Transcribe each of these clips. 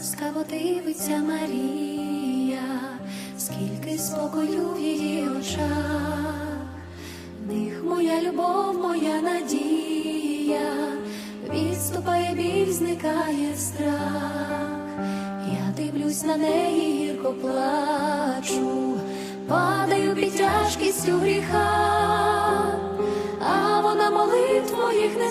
ласкаво дивиться Марія, скільки спокою в її очах, них моя любов, моя надія, відступає біль, зникає страх. Я дивлюсь на неї, гірко плачу, падаю під тяжкістю гріха, а вона молитв моїх не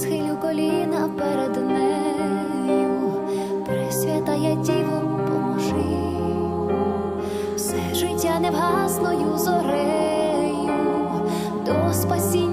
Схилю коліна перед нею, Пресвятая Діво, поможи, все життя невгасною зорею, до спасіння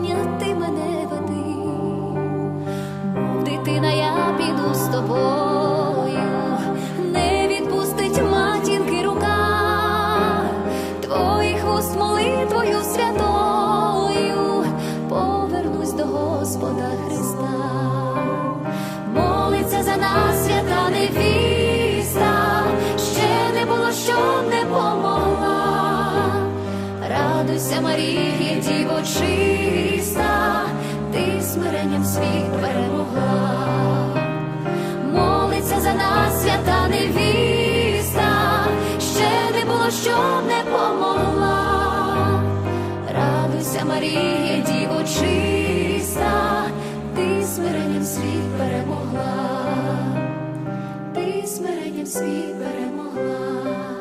Радуйся, Марія, діво чиста, ти смиренням світ перемогла. Молиться за нас, свята невіста, ще не було, щоб не помогла. Радуйся, Марія, діво чиста, ти смиренням світ перемогла, ти смиренням світ перемогла.